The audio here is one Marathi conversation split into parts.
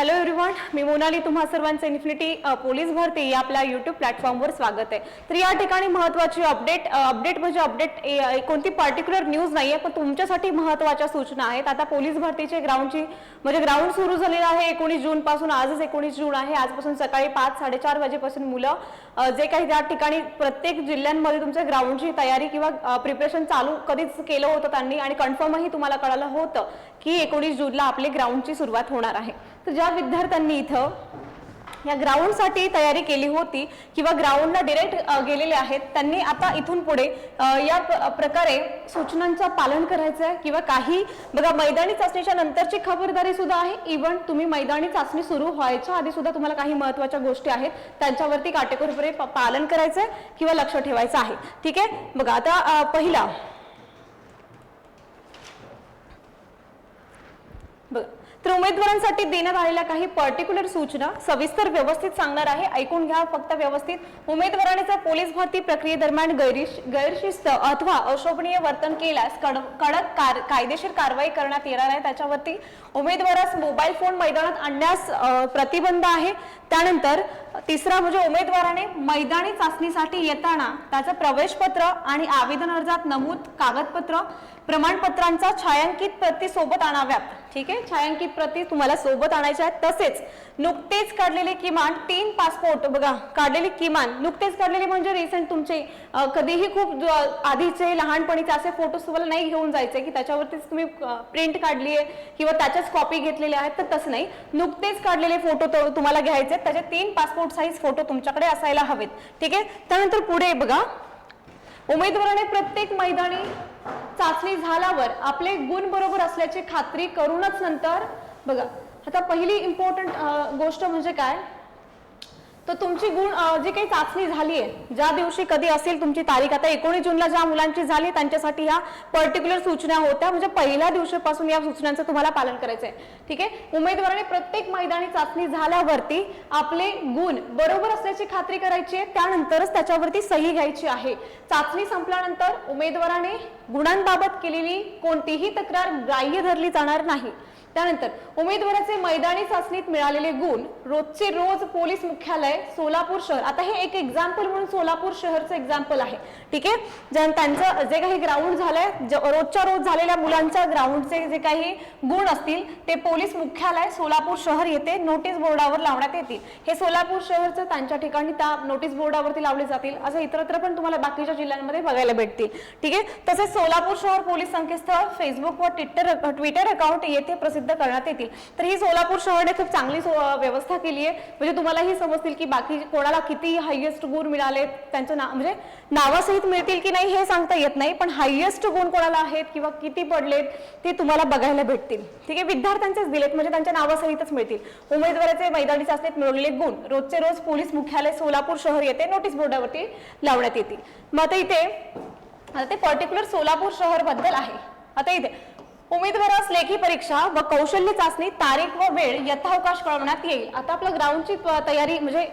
हॅलो एव्हरीवन मी मोनाली तुम्हा सर्वांचं इन्फिनिटी पोलीस भरती या आपल्या युट्यूब प्लॅटफॉर्मवर स्वागत आहे. तर या ठिकाणी महत्त्वाची अपडेट अपडेट म्हणजे अपडेट ए- कोणती पर्टिक्युलर न्यूज नाही आहे पण तुमच्यासाठी महत्त्वाच्या सूचना आहेत. आता पोलीस भरतीचे ग्राउंडची म्हणजे ग्राउंड सुरू झालेलं आहे एकोणीस जून पासून आजच एकोणीस जून आहे. आजपासून सकाळी पाच साडेचार वाजेपासून मुलं जे काही त्या ठिकाणी प्रत्येक जिल्ह्यांमध्ये तुमच्या ग्राउंडची तयारी किंवा प्रिपरेशन चालू कधीच केलं होतं त्यांनी आणि कन्फर्मही तुम्हाला कळालं होतं की एकोणीस जूनला आपली ग्राउंडची सुरुवात होणार आहे. तर ज्या विद्यार्थ्यांनी इथं या ग्राउंडसाठी तयारी केली होती किंवा ग्राउंडला डिरेक्ट गेलेले आहेत त्यांनी आता इथून पुढे या प्रकारे सूचनांचं पालन करायचं आहे किंवा काही बघा मैदानी चाचणीच्या नंतरची खबरदारी सुद्धा आहे. इव्हन तुम्ही मैदानी चाचणी सुरू व्हायच्या आधी सुद्धा तुम्हाला काही महत्त्वाच्या गोष्टी आहेत. त्यांच्यावरती काटेकोरपणे पालन करायचं आहे किंवा लक्ष ठेवायचं आहे. ठीक आहे? बघा आता पहिला बघा तर उमेदवारांसाठी देण्यात आलेल्या काही पर्टिक्युलर सूचना सविस्तर व्यवस्थित सांगणार आहे. ऐकून घ्या फक्त व्यवस्थित. उमेदवाराने जर पोलीस भरती प्रक्रियेदरम्यान गैरिश गैरशिस्त अथवा अशोभनीय वर्तन केल्यास कड- कडक कार- कायदेशीर कारवाई करण्यात येणार आहे. त्याच्यावरती उमेदवारास मोबाईल फोन मैदानात आणण्यास प्रतिबंध आहे. त्यानंतर तिसरा म्हणजे उमेदवाराने मैदानी चाचणीसाठी येताना त्याचं प्रवेशपत्र आणि आवेदन अर्जात नमूद कागदपत्र प्रमाणपत्रांचा छायांकित प्रती सोबत आणाव्यात. ठीक आहे? छायांकित प्रती तुम्हाला सोबत आणायच्या आहेत. तसेच नुकतेच काढलेले किमान तीन पासपोर्ट बघा काढलेले किमान नुकतेच काढलेले म्हणजे रिसेंट तुमचे कधीही खूप आधीचे लहानपणीचे असे फोटोज तुम्हाला नाही घेऊन जायचे की त्याच्यावरतीच तुम्ही प्रिंट काढली आहे किंवा त्याच्याच कॉपी घेतलेल्या आहेत तर तसं नाही. नुकतेच काढलेले फोटो तुम्हाला घ्यायचे आहेत. त्याचे तीन पासपोर्ट साईज फोटो तुमच्याकडे असायला हवेत. ठीक आहे? त्यानंतर पुढे बघा. उमेदवाराने प्रत्येक मैदानी चाचणी झाल्यावर आपले गुण बरोबर असल्याची खात्री करूनच नंतर बघा. आता पहिली इम्पॉर्टंट गोष्ट म्हणजे काय? तर तुमची गुण जी काही चाचणी झाली आहे ज्या दिवशी कधी असेल तुमची तारीख आता एकोणीस जूनला ज्या मुलांची झाली त्यांच्यासाठी ह्या पर्टिक्युलर सूचना होत्या. म्हणजे पहिल्या दिवशीपासून या सूचनांचं तुम्हाला पालन करायचं आहे. ठीक आहे? उमेदवाराने प्रत्येक मैदानी चाचणी झाल्यावरती आपले गुण बरोबर असल्याची खात्री करायची आहे. त्यानंतरच त्याच्यावरती सही घ्यायची आहे. चाचणी संपल्यानंतर उमेदवाराने गुणांबाबत केलेली कोणतीही तक्रार ग्राह्य धरली जाणार नाही. त्यानंतर उमेदवाराचे मैदानी चाचणीत मिळालेले गुण रोजचे रोज पोलीस मुख्यालय सोलापूर शहर. आता हे एक एक्झाम्पल म्हणून सोलापूर शहरचं एक्झाम्पल आहे. ठीक आहे? ज्या त्यांचं जे काही ग्राउंड झालंय रोजच्या रोज झालेल्या मुलांच्या ग्राउंडचे जे काही गुण असतील ते पोलीस मुख्यालय सोलापूर शहर येथे नोटीस बोर्डावर लावण्यात येतील. हे सोलापूर शहरचं त्यांच्या ठिकाणी त्या नोटीस बोर्डावरती लावले जातील असं इतरत्र पण तुम्हाला बाकीच्या जिल्ह्यांमध्ये बघायला भेटतील. ठीक आहे? तसेच सोलापूर शहर पोलीस संकेतस्थळ फेसबुक व ट्विटर ट्विटर अकाउंट येथे प्रसिद्ध करण्यात येतील. तर ही सोलापूर शहरने खूप चांगली व्यवस्था केली आहे. म्हणजे तुम्हालाही समजतील की बाकी कोणाला किती हायएस्ट गुण मिळाले त्यांचं नाव म्हणजे नावासहित मिळतील की नाही हे सांगता येत नाही पण हायएस्ट गुण कोणाला आहेत किंवा किती पडलेत ते तुम्हाला बघायला भेटतील. ठीक आहे? विद्यार्थ्यांचेच दिलेत म्हणजे त्यांच्या नावासहितच मिळतील. उमेदवाराचे मैदानी चाचणीत मिळवलेले गुण. रोजचे रोज पोलीस मुख्यालय सोलापूर शहर येथे नोटीस बोर्डावरती लावण्यात येतील. मग आता इथे आता ते पर्टिक्युलर सोलापूर शहरबद्दल आहे. आता इथे उमेदवारास लेखी परीक्षा व कौशल्य चाचणी तारीख व वेळ यथावकाश कळवण्यात येईल. आता आपलं ग्राउंडची तयारी म्हणजे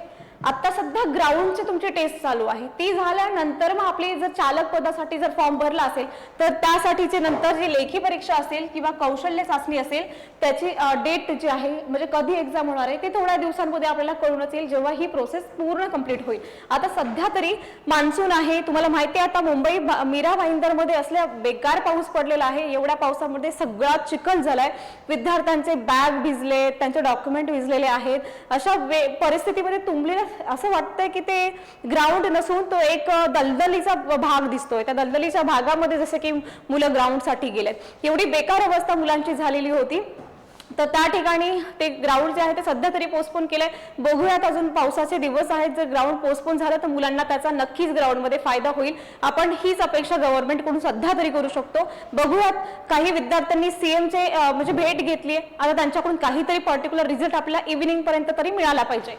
आता सध्या ग्राउंडची तुमची टेस्ट चालू आहे. ती झाल्यानंतर मग आपली जर चालक पदासाठी जर फॉर्म भरला असेल तर त्यासाठीचे नंतर जी लेखी परीक्षा असेल किंवा कौशल्य चाचणी असेल त्याची डेट जी आहे म्हणजे कधी एक्झाम होणार आहे ते थोड्या दिवसांमध्ये आपल्याला कळूनच येईल जेव्हा ही प्रोसेस पूर्ण कंप्लीट होईल. आता सध्या तरी मान्सून आहे तुम्हाला माहिती आहे आता मुंबई मीरा भाईंदरमध्ये असल्या बेकार पाऊस पडलेला आहे एवढ्या पावसामध्ये सगळा चिखल झालाय. विद्यार्थ्यांचे बॅग भिजले त्यांचे डॉक्युमेंट भिजलेले आहेत. अशा वे परिस्थितीमध्ये तुंबलेल्या असं वाटतंय की ते ग्राउंड नसून तो एक दलदलीचा भाग दिसतोय. त्या दलदलीच्या भागामध्ये जसं की मुलं ग्राउंडसाठी गेलेत. एवढी बेकार अवस्था मुलांची झालेली होती. तर त्या ठिकाणी ते ग्राउंड जे आहे ते सध्या तरी पोस्टपोन केलंय. बघूयात अजून पावसाचे दिवस आहेत. जर ग्राउंड पोस्टपोन झालं तर मुलांना त्याचा नक्कीच ग्राउंडमध्ये फायदा होईल. आपण हीच अपेक्षा गव्हर्नमेंटकडून सध्या तरी करू शकतो. बघूयात काही विद्यार्थ्यांनी सीएमचे म्हणजे भेट घेतली आहे आता त्यांच्याकडून काहीतरी पर्टिक्युलर रिझल्ट आपल्याला इव्हिनिंग पर्यंत तरी मिळाला पाहिजे.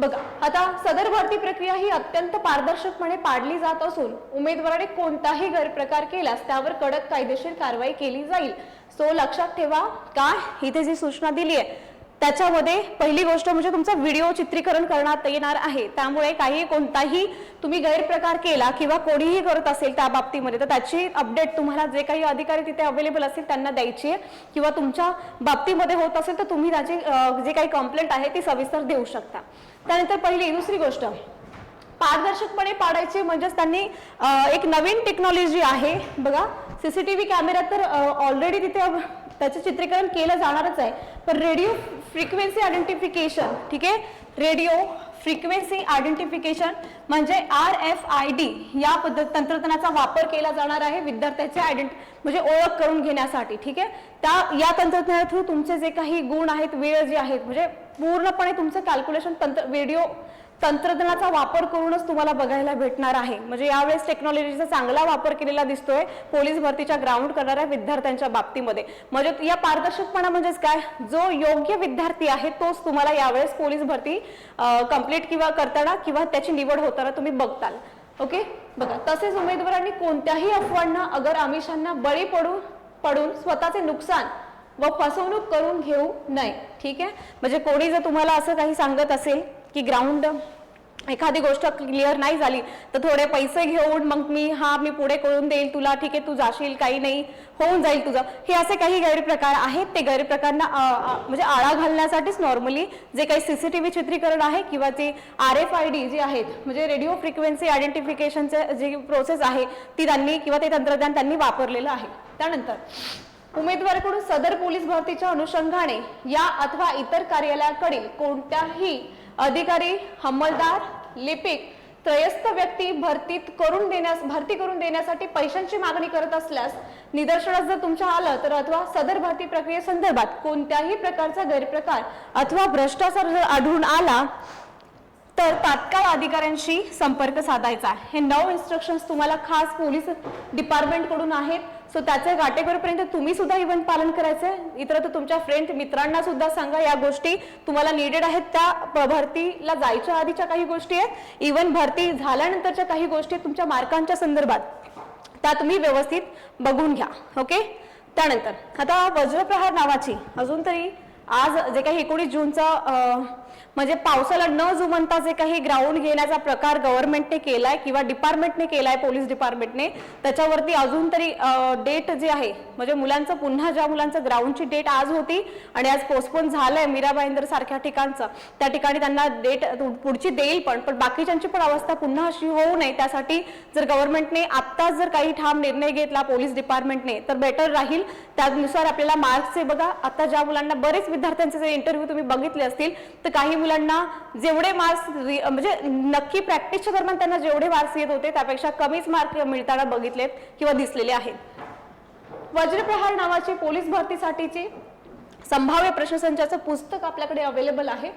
बघा आता सदर भरती प्रक्रिया ही अत्यंत पारदर्शकपणे पाडली जात असून उमेदवाराने कोणताही गैरप्रकार केल्यास त्यावर कडक कायदेशीर कारवाई केली जाईल. सो लक्षात ठेवा काय इथे जी सूचना दिली आहे त्याच्यामध्ये पहिली गोष्ट म्हणजे तुमचं व्हिडिओ चित्रीकरण करण्यात येणार आहे. त्यामुळे काही कोणताही तुम्ही गैरप्रकार केला किंवा कोणीही करत असेल त्या बाबतीमध्ये तर त्याची अपडेट तुम्हाला जे काही अधिकारी तिथे अवेलेबल असतील त्यांना द्यायची आहे. किंवा तुमच्या बाबतीमध्ये होत असेल तर तुम्ही त्याची जे काही कंप्लेंट आहे ती सविस्तर देऊ शकता. त्यानंतर पहिली दुसरी गोष्ट. पारदर्शकपणे पाडायचे म्हणजेच त्यांनी एक नवीन टेक्नॉलॉजी आहे. बघा सीसीटीव्ही कॅमेऱ्यात तर ऑलरेडी तिथे त्याचं चित्रीकरण केलं जाणारच आहे. पण रेडिओ फ्रिक्वेन्सी आयडेंटिफिकेशन ठीक आहे? रेडिओ फ्रिक्वेन्सी आयडेंटिफिकेशन म्हणजे आर एफ आय डी या पद्धत तंत्रज्ञानाचा वापर केला जाणार आहे विद्यार्थ्याचे आयडेंट म्हणजे ओळख करून घेण्यासाठी ठीक आहे? त्या या तंत्रज्ञाना थ्रू तुमचे जे काही गुण आहेत वेळ जे आहेत म्हणजे पूर्णपणे तुमचं कॅल्क्युलेशन तंत्र व्हिडिओ तंत्रज्ञानाचा वापर करूनच तुम्हाला बघायला भेटणार आहे. म्हणजे यावेळेस टेक्नॉलॉजीचा चांगला वापर केलेला दिसतोय. पोलीस भरतीच्या ग्राउंड करणाऱ्या विद्यार्थ्यांच्या बाबतीमध्ये. म्हणजे या पारदर्शकपणा म्हणजेच काय? जो योग्य विद्यार्थी आहे तोच तुम्हाला यावेळेस पोलीस भरती कंप्लीट किंवा करताना किंवा त्याची निवड होताना तुम्ही बघताल. ओके बघा तसेच उमेदवारांनी कोणत्याही अफवांना अगर आमिषांना बळी पडून पडून स्वतःचे नुकसान व फसवणूक करून घेऊ नये. ठीक आहे? म्हणजे कोणी जर तुम्हाला असं काही सांगत असेल की ग्राउंड एखादी गोष्ट क्लिअर नाही झाली तर थोडे पैसे घेऊन मग मी हा मी पुढे करून देईल तुला ठीक आहे तू जाशील काही नाही होऊन जाईल तुझं. हे असे काही गैरप्रकार आहेत ते गैरप्रकारांना म्हणजे आळा घालण्यासाठीच नॉर्मली जे काही सीसीटीव्ही चित्रीकरण आहे किंवा जे R F I D J आहेत म्हणजे रेडिओ फ्रिक्वेन्सी आयडेंटिफिकेशनचे जी प्रोसेस आहे ती त्यांनी किंवा ते तंत्रज्ञान त्यांनी वापरलेलं आहे. त्यानंतर उमेदवाराकडून सदर पोलीस भरतीच्या अनुषंगाने या अथवा इतर कार्यालयाकडील कोणत्याही अधिकारी हमलदार लिपिक त्रयस्थ व्यक्ती भरतीत करून देण्यास भरती करून देण्यासाठी पैशांची मागणी करत असल्यास निदर्शनास जर तुमच्या आलं तर अथवा सदर भरती प्रक्रियेसंदर्भात कोणत्याही प्रकारचा गैरप्रकार अथवा भ्रष्टाचार जर आढळून आला तर तात्काळ अधिकाऱ्यांशी संपर्क साधायचा हे नऊ इन्स्ट्रक्शन्स तुम्हाला खास पोलीस डिपार्टमेंटकडून आहेत. सो त्याचे काटेकोरपर्यंत तुम्ही सुद्धा इव्हन पालन करायचं इतर तर तुमच्या फ्रेंड मित्रांना सुद्धा सांगा या गोष्टी. तुम्हाला निडेड आहेत त्या भरतीला जायच्या आधीच्या काही गोष्टी आहेत. इव्हन भरती झाल्यानंतरच्या काही गोष्टी आहेत तुमच्या मार्कांच्या संदर्भात. त्या तुम्ही व्यवस्थित बघून घ्या. ओके त्यानंतर आता वज्रप्रहार नावाची अजून तरी आज जे काही एकोणीस जूनचा म्हणजे पावसाला न जुमनता जे काही ग्राउंड घेण्याचा प्रकार गव्हर्नमेंटने केलाय किंवा डिपार्टमेंटने केलाय पोलीस डिपार्टमेंटने त्याच्यावरती अजून तरी डेट जे आहे म्हणजे मुलांचं पुन्हा ज्या मुलांचं ग्राउंडची डेट आज होती आणि आज पोस्टपोन झालंय मीरा भाईंदर सारख्या ठिकाणचं त्या ठिकाणी त्यांना डेट पुढची देईल पण पण बाकीच्यांची पण अवस्था पुन्हा अशी होऊ नये. त्यासाठी जर गव्हर्नमेंटने आत्ताच जर काही ठाम निर्णय घेतला पोलीस डिपार्टमेंटने तर बेटर राहील. त्यानुसार आपल्याला मार्क्सचे बघा आता ज्या मुलांना बरेच विद्यार्थ्यांचे जे इंटरव्ह्यू तुम्ही बघितले असतील तर काही मुलांना जेवढे मार्क्स म्हणजे नक्की प्रॅक्टिसच्या दरम्यान त्यांना जेवढे मार्क्स येत होते त्यापेक्षा कमीच मार्क मिळताना बघितलेत किंवा दिसलेले आहेत. वज्रप्रहार नावाची पोलीस भरतीसाठीची संभाव्य प्रश्नसंचाचं पुस्तक आपल्याकडे अवेलेबल आहे.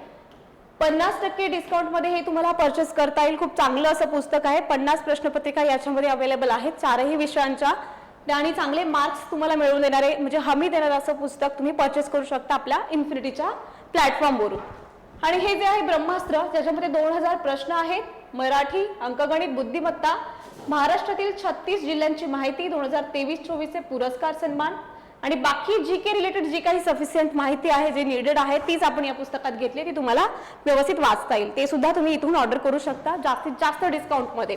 पन्नास टक्के डिस्काउंटमध्ये हे तुम्हाला परचेस करता येईल. खूप चांगलं असं पुस्तक आहे. पन्नास प्रश्नपत्रिका याच्यामध्ये अवेलेबल आहेत. चारही विषयांच्या आणि चांगले मार्क्स तुम्हाला मिळवून देणारे म्हणजे हमी देणारं असं पुस्तक तुम्ही परचेस करू शकता आपल्या इन्फिनिटीच्या प्लॅटफॉर्मवरून आणि हे जे आहे ब्रह्मास्त्र ज्याच्यामध्ये दोन हजार प्रश्न आहेत मराठी अंकगणित बुद्धिमत्ता महाराष्ट्रातील छत्तीस जिल्ह्यांची माहिती दोन हजार तेवीस चोवीसचे पुरस्कार सन्मान आणि बाकी जी के रिलेटेड जी काही सफिशियंट माहिती आहे जे निडेड आहे तीच आपण या पुस्तकात घेतली ती तुम्हाला व्यवस्थित वाचता येईल. ते सुद्धा तुम्ही इथून ऑर्डर करू शकता जास्तीत जास्त डिस्काउंटमध्ये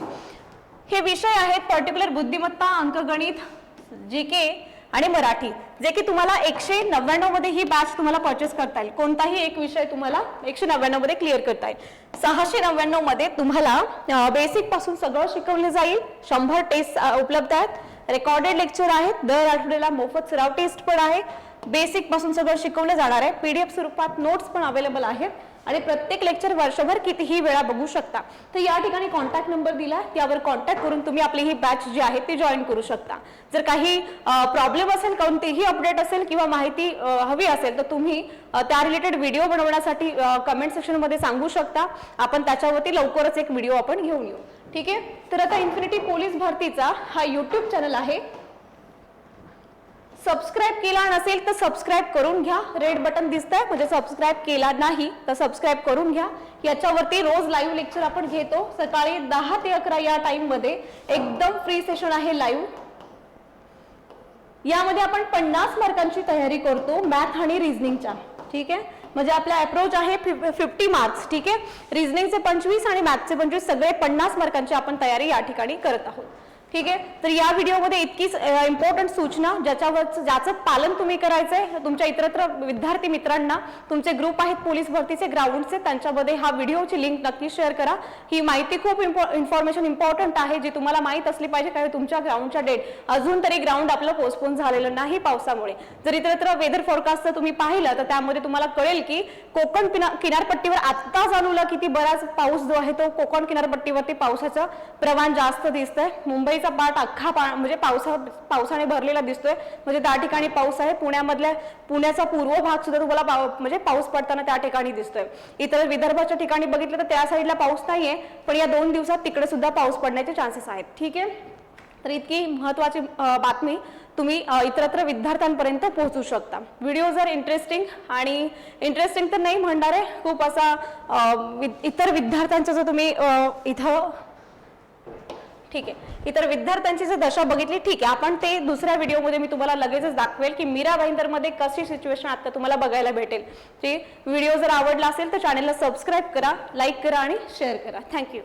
हे विषय आहेत पर्टिक्युलर बुद्धिमत्ता अंकगणित जी के आणि मराठी जे की तुम्हाला एकशे नव्याण्णवमध्ये ही बॅच तुम्हाला परचेस करता येईल. कोणताही एक विषय तुम्हाला एकशे नव्याण्णवमध्ये क्लिअर करता येईल. सहाशे नव्याण्णवमध्ये तुम्हाला बेसिकपासून सगळं शिकवलं जाईल. शंभर टेस्ट उपलब्ध आहेत. रेकॉर्डेड लेक्चर आहेत. दर आठवड्याला मोफत सराव टेस्ट पण आहे. बेसिकपासून सगळं शिकवलं जाणार आहे. पीडीएफ स्वरूपात नोट्स पण अवेलेबल आहेत. आणि प्रत्येक लेक्चर वर्षभर कितीही वेळा बघू शकता. तर या ठिकाणी कॉन्टॅक्ट नंबर दिला त्यावर कॉन्टॅक्ट करून तुम्ही आपली ही बॅच जी आहे ती जॉईन करू शकता. जर काही प्रॉब्लेम असेल कोणतेही अपडेट असेल किंवा माहिती हवी असेल तर तुम्ही त्या रिलेटेड व्हिडिओ बनवण्यासाठी कमेंट सेक्शनमध्ये सांगू शकता. आपण त्याच्यावरती लवकरच एक व्हिडिओ आपण घेऊन येऊ. ठीक आहे? तर आता इन्फिनिटी पोलीस भरतीचा हा यूट्यूब चॅनल आहे. सबस्क्राईब केला नसेल तर सबस्क्राईब करून घ्या. रेड बटन दिसतंय म्हणजे सबस्क्राईब केला नाही तर सबस्क्राईब करून घ्या. याच्यावरती रोज लाईव्ह लेक्चर आपण घेतो. सकाळी दहा ते अकरा या टाईममध्ये एकदम फ्री सेशन आहे लाईव्ह यामध्ये आपण पन्नास मार्कांची तयारी करतो मॅथ आणि रिझनिंगच्या ठीक आहे? म्हणजे आपला अप्रोच आहे फिफ्टी मार्क्स ठीक आहे? रिझनिंगचे पंचवीस आणि मॅथ्सचे पंचवीस सगळे पन्नास मार्कांची आपण तयारी या ठिकाणी करत आहोत. ठीक आहे? तर या व्हिडिओमध्ये इतकीच इम्पॉर्टंट सूचना ज्याच्यावर ज्याचं पालन तुम्ही करायचं आहे तुमच्या इतरत्र विद्यार्थी मित्रांना तुमचे ग्रुप आहेत पोलीस भरतीचे ग्राउंडचे त्यांच्यामध्ये हा व्हिडिओची लिंक नक्की शेअर करा. ही माहिती खूप इम्पॉ इन्फॉर्मेशन इम्पॉर्टंट आहे जी तुम्हाला माहीत असली पाहिजे कारण तुमच्या ग्राउंडच्या डेट अजून तरी ग्राउंड आपलं पोस्टपोन झालेलं नाही पावसामुळे. जर इतरत्र वेदर फोरकास्ट तुम्ही पाहिलं तर त्यामध्ये तुम्हाला कळेल की कोकण किनारपट्टीवर आत्ता चालूला किती बराच पाऊस जो आहे तो कोकण किनारपट्टीवरती पावसाचं प्रमाण जास्त दिसतंय. मुंबईचा पाठ अख्खा पा म्हणजे पावसा पावसाने भरलेला दिसतोय. म्हणजे त्या ठिकाणी पाऊस आहे. पुण्यामधल्या पुण्याचा पूर्व भाग सुद्धा तुम्हाला पाव- म्हणजे पाऊस पडताना त्या ठिकाणी दिसतोय. इतर विदर्भाच्या ठिकाणी बघितलं तर त्या साईडला पाऊस नाहीये पण या दोन दिवसात तिकडे सुद्धा पाऊस पडण्याचे चान्सेस आहेत. ठीक आहे? तर इतकी महत्वाची बातमी तुम्ही इतरत्र विद्यार्थ्यांपर्यंत पोहोचू शकता. व्हिडिओ जर इंटरेस्टिंग आणि इंटरेस्टिंग तर नाही म्हणणार आहे खूप असा वि- इतर विद्यार्थ्यांचं जर तुम्ही इथं ठीक आहे. इतर विद्यार्थ्यांची जर दशा बघितली ठीक आहे. आपण ते दुसऱ्या व्हिडिओमध्ये मी तुम्हाला लगेचच दाखवेल की मीरा भाईंदरमध्ये कशी सिच्युएशन आता तुम्हाला बघायला भेटेल. ते व्हिडिओ जर आवडला असेल तर चॅनलला सबस्क्राईब करा लाईक करा आणि शेअर करा. थँक्यू